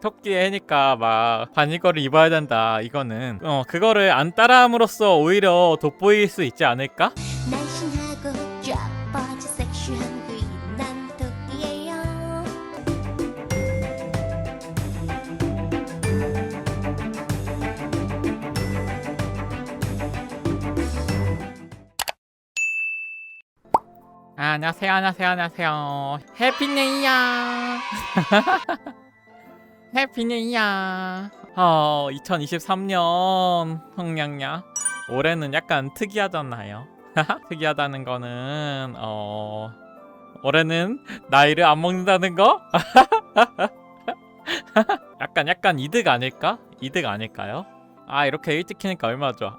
토끼 해니까 막 바니거를 입어야 된다 이거는. 어 그거를 안 따라함으로써 오히려 돋보일 수 있지 않을까? 날씬하고 쫙 뻗어 섹시한 귀난 토끼예요. 아, 안녕하세요 안녕하세요 안녕하세요. 해피 뉴 이어 해피 뉴 이어 어 2023년 흥냥냐 올해는 약간 특이하잖아요. 특이하다는 거는 어 올해는 나이를 안 먹는다는 거? 약간 약간 이득 아닐까? 이득 아닐까요? 아 이렇게 일찍 키니까 얼마나 좋아.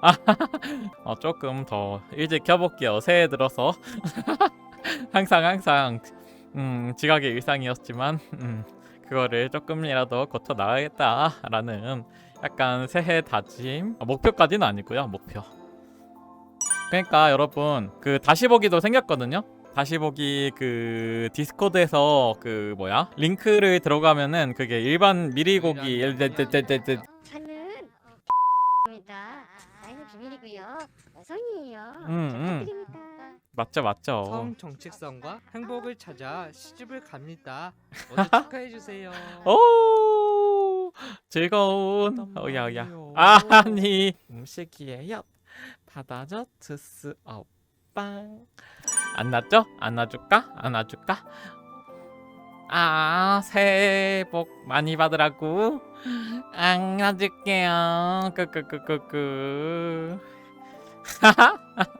어, 조금 더 일찍 켜볼게요 새해 들어서. 항상 항상 음, 지각의 일상이었지만 음, 그거를 조금이라도 고쳐 나가겠다라는 약간 새해 다짐 아, 목표까지는 아니고요 목표 그러니까 여러분 그 다시 보기도 생겼거든요 다시 보기 그 디스코드에서 그 뭐야 링크를 들어가면은 그게 일반 미리 보기 저는 입니다. 나이는 비밀이고요. 여성이에요. 음, 음. 부탁드립니다. 맞죠 맞죠. 성 정체성과 행복을 찾아 시집을 갑니다. 모두 축하해 주세요. 오 즐거운. 어야야. 아니. 음식이에요 받아줘 주스 오빵. 안 놔줘? 안 놔줄까? 안 놔줄까? 아 새해 복 많이 받으라고. 안 놔줄게요. 끄끄끄끄끄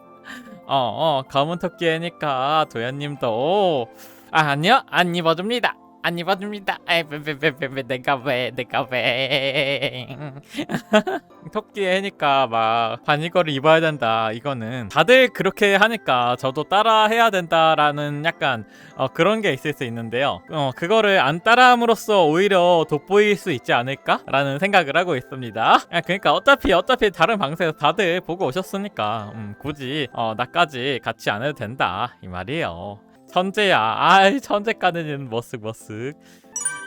어어 검은 토끼니까 도현님도. 아, 아니요 안 입어줍니다 안 입어줍니다. 아이 베베베베 내가 왜 내가 왜. 토끼 해니까 막 바니거를 입어야 된다. 이거는 다들 그렇게 하니까 저도 따라 해야 된다라는 약간 어, 그런 게 있을 수 있는데요. 어, 그거를 안 따라함으로써 오히려 돋보일 수 있지 않을까라는 생각을 하고 있습니다. 아, 그러니까 어차피 어차피 다른 방송에서 다들 보고 오셨으니까 음, 굳이 어, 나까지 같이 안 해도 된다. 이 말이에요 천재야. 아이 천재 까는 머쓱 머쓱.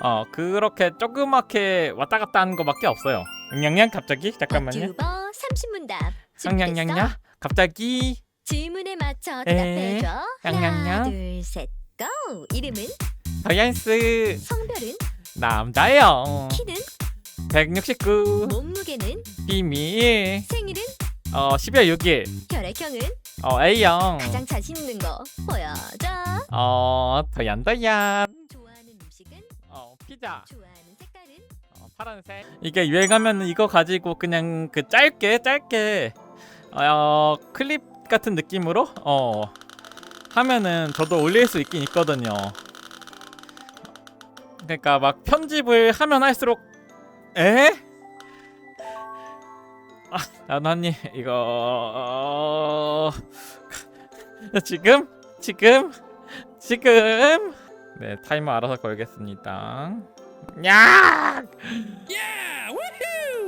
어 그렇게 조그맣게 왔다 갔다 하는 거밖에 없어요. 냥냥 갑자기 잠깐만요. 튜버 30문답 냥냥냥냐 갑자기 질문에 맞춰 에, 대답해줘 하나 냥냥냥. 둘셋 고! 이름은? 서양스 성별은? 남자요. 키는? 169 몸무게는? 비밀 생일은? 어 12월 6일 혈액형은? 어 A형 가장 자신 있는 거 보여줘 어 더얀 더얀 좋아하는 음식은? 어 피자 좋아하는 색깔은? 어, 파란색 이게 유행 하면 이거 가지고 그냥 그 짧게 짧게 어 클립 같은 느낌으로 어 하면은 저도 올릴 수 있긴 있거든요. 그러니까 막 편집을 하면 할수록 에? 아, 나나님 이거 어... 지금 지금 지금 네 타이머 알아서 걸겠습니다. 야!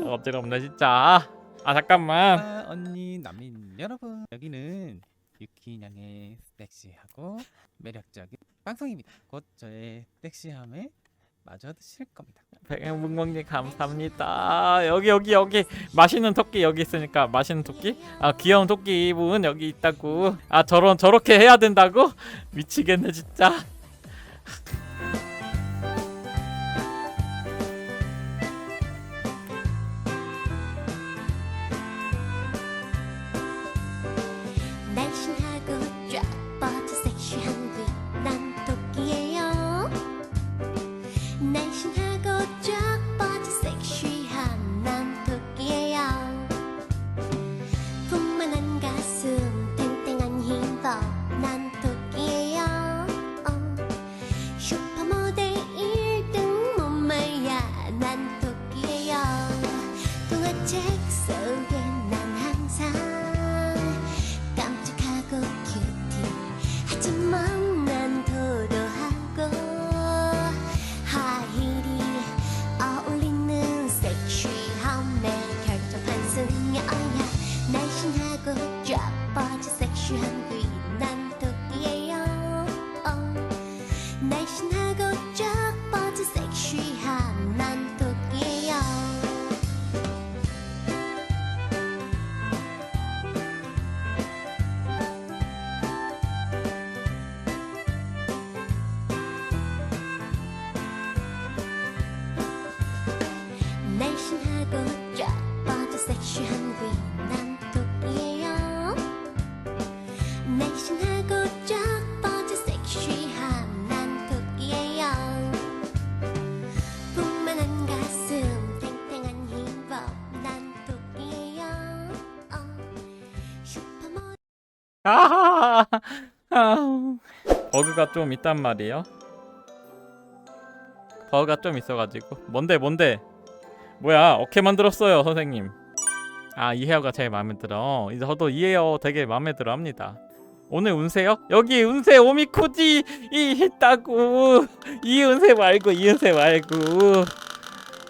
어지럽네 진짜. 아 잠깐만. 아, 언니 남인 여러분 여기는 유키냥의 섹시하고 매력적인 방송입니다. 곧 저의 섹시함에 마저 드실 겁니다. 백행문광님 감사합니다. 여기 여기 여기 맛있는 토끼 여기 있으니까 맛있는 토끼? 아 귀여운 토끼 분 여기 있다고. 아 저런 저렇게 해야 된다고? 미치겠네 진짜. 아, 아, 버그가 좀 있단 말이에요. 버그가 좀 있어가지고 뭔데 뭔데 뭐야 어떻게 만들었어요 선생님 아이 헤어가 제일 마음에 들어 이제 저도 이 헤어 되게 마음에 들어 합니다 오늘 운세요? 여기 운세 오미코지 이 있다고 이 운세 말고 이 운세 말고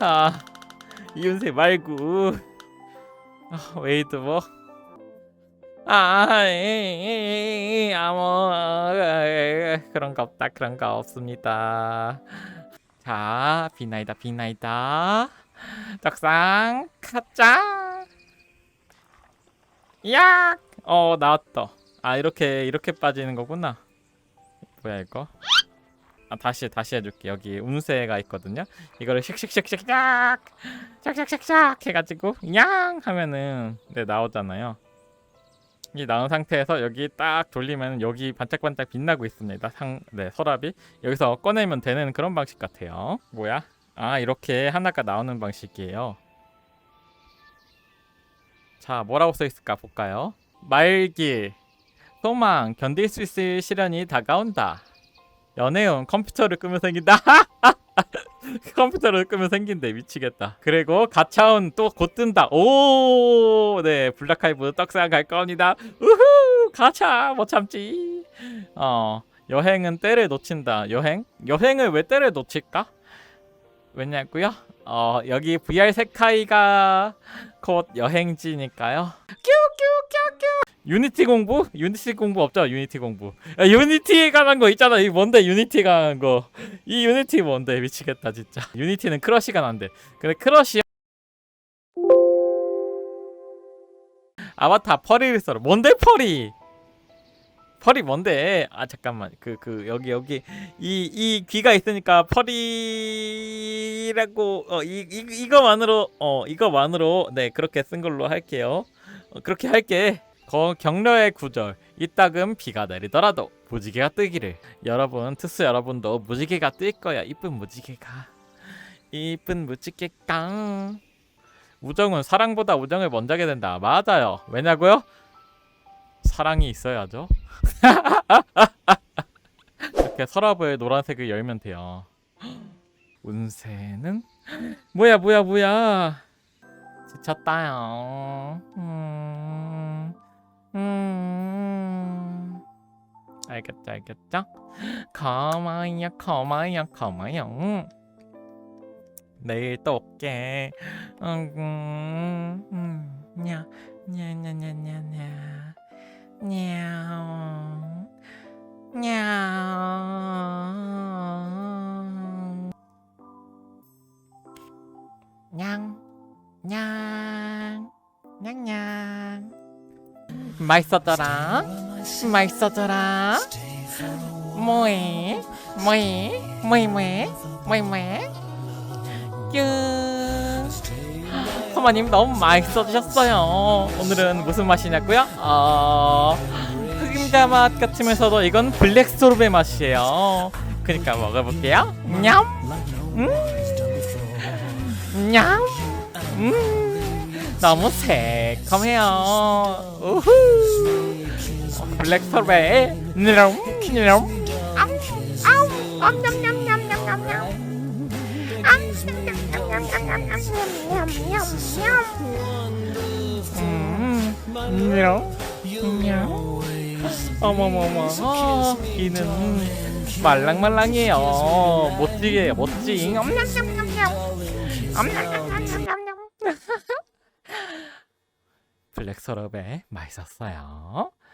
아 이 운세 말고 아, 웨이드 뭐 아, 에이, 아무 어, 그런 거 없다 그런 거 없습니다 자, 비나이다, 비나이다. 떡상, 가자. 야! 어, 나왔다. 아, 이렇게, 이렇게 빠지는 거구나. 뭐야, 이거? 아, 다시, 다시 해줄게. 여기 운세가 있거든요. 이거를 yak! 샥샥샥샥 해가지고, 양! 하면은, 네, 나오잖아요. 이 나온 상태에서 여기 딱 돌리면 여기 반짝반짝 빛나고 있습니다. 상, 네, 서랍이. 여기서 꺼내면 되는 그런 방식 같아요. 뭐야? 아 이렇게 하나가 나오는 방식이에요. 자 뭐라고 써 있을까 볼까요? 말기 소망 견딜 수 있을 시련이 다가온다. 연애운 컴퓨터를 끄면 생긴다. 컴퓨터를 끄면 생긴대 미치겠다. 그리고 가차운 또 곧 뜬다. 오, 네 블랙하이브 떡상 갈 겁니다. 우후 가차 못 참지. 어 여행은 때를 놓친다. 여행? 여행을 왜 때를 놓칠까? 왜냐고요? 어 여기 VR 세카이가 곧 여행지니까요. 큐큐큐큐. 유니티 공부? 유니티 공부 없죠? 유니티 공부. 야, 유니티에 관한 거 있잖아. 이 뭔데 유니티에 관한 거? 이 유니티 뭔데 미치겠다 진짜. 유니티는 크러쉬가 난데. 근데 크러쉬 아바타 펄이를 썰어. 뭔데 펄이? 펄이 뭔데? 아 잠깐만 그 그 여기 여기 이 이 귀가 있으니까 펄이라고 어 이 이, 이거만으로 어 이거만으로 네 그렇게 쓴 걸로 할게요. 어, 그렇게 할게. 거 격려의 구절 이따금 비가 내리더라도 무지개가 뜨기를. 여러분 트스 여러분도 무지개가 뜰 거야. 이쁜 무지개가. 이쁜 무지개가. 우정은 사랑보다 우정을 먼저 하게 된다. 맞아요. 왜냐고요? 사랑이 있어야죠. 이렇게 서랍을 노란색을 열면 돼요. 운세는? 뭐야 뭐야 뭐야? 지쳤다요. 음, 알겠죠 알겠죠 고마워요 고마워요 고마워요 내일 또 올게. 냐, 냐, 냐, 냐, 냐, 냐. 냐옹. 냐옹. 냥, 냥, 냥냥. 맛있었더라. 맛있었더라. 뭐해? 뭐해? 뭐해? 뭐해? 뭐해? 뭐해? 뀨. 소마님 너무 맛있어 주셨어요. 오늘은 무슨 맛이냐고요? 어... 흑임자 맛 같으면서도 이건 블랙 소르베 맛이에요. 그러니까 먹어볼게요. 냠. 음. 냠. 음. 너무 새콤해요. 우후. 블랙 소르베. 니럼 니럼. 음. 니럼. 니럼. 어머머머. 어, 이는 말랑말랑해요. 멋지게 멋징. 블랙 서럽에 맛있었어요.